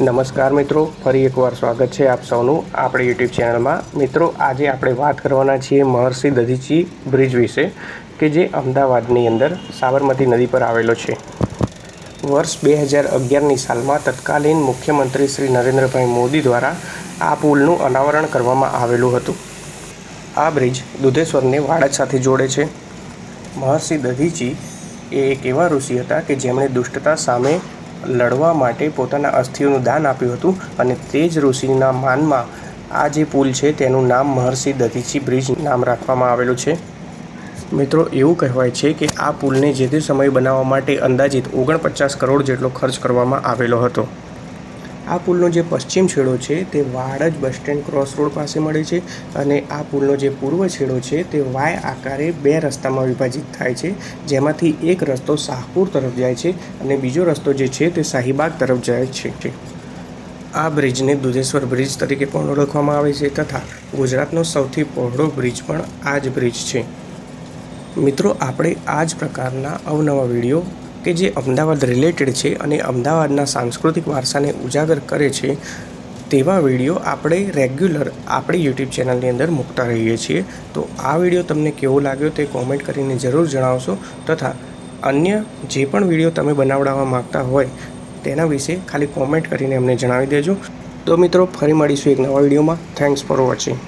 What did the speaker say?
નમસ્કાર મિત્રો, ફરી એકવાર સ્વાગત છે આપ સૌનું આપણી યુટ્યુબ ચેનલમાં. મિત્રો, આજે આપણે વાત કરવાના છીએ મહર્ષિ દધીચી બ્રિજ વિશે, કે જે અમદાવાદની અંદર સાબરમતી નદી પર આવેલો છે. વર્ષ બે હજાર અગિયારની સાલમાં તત્કાલીન મુખ્યમંત્રી શ્રી નરેન્દ્રભાઈ મોદી દ્વારા આ પુલનું અનાવરણ કરવામાં આવેલું હતું. આ બ્રિજ દુધેશ્વરને વાડજ સાથે જોડે છે. મહર્ષિ દધીચી એ એક એવા ઋષિ હતા કે જેમણે દુષ્ટતા સામે લડવા માટે પોતાના અસ્થિઓનું દાન આપ્યું હતું અને તે જ ઋષિના માનમાં આ જે પુલ છે તેનું નામ મહર્ષિ દધીચી બ્રિજ નામ રાખવામાં આવેલું છે. મિત્રો, એવું કહેવાય છે કે આ પુલને જે તે સમયે બનાવવા માટે અંદાજિત ઓગણપચાસ કરોડ જેટલો ખર્ચ કરવામાં આવેલો હતો. આ પુલનો જે પશ્ચિમ છેડો છે તે Vadaj bus stand cross road પાસે મળે છે અને આ પુલનો જે પૂર્વ છેડો છે તે વાય આકારે બે રસ્તામાં વિભાજિત થાય છે. જેમાંથી એક રસ્તો શાહપુર તરફ જાય છે અને બીજો રસ્તો જે છે તે શાહીબાગ તરફ જાય છે. આ બ્રિજને દુધેશ્વર બ્રિજ તરીકે પણ ઓળખવામાં આવે છે તથા ગુજરાતનો સૌથી પહોળો બ્રિજ પણ આ જ બ્રિજ છે. મિત્રો, આપણે આ જ પ્રકારના અવનવા વીડિયો કે જે અમદાવાદ રિલેટેડ છે અને અમદાવાદના સાંસ્કૃતિક વારસાને ઉજાગર કરે છે, તેવા વીડિયો આપણે રેગ્યુલર આપણી યુટ્યુબ ચેનલની અંદર મૂકતા રહીએ છીએ. તો આ વીડિયો તમને કેવો લાગ્યો તે કોમેન્ટ કરીને જરૂર જણાવશો તથા અન્ય જે પણ વીડિયો તમે બનાવડાવવા માગતા હોય તેના વિશે ખાલી કોમેન્ટ કરીને અમને જણાવી દેજો. તો મિત્રો, ફરી મળીશું એક નવા વિડીયોમાં. Thanks for watching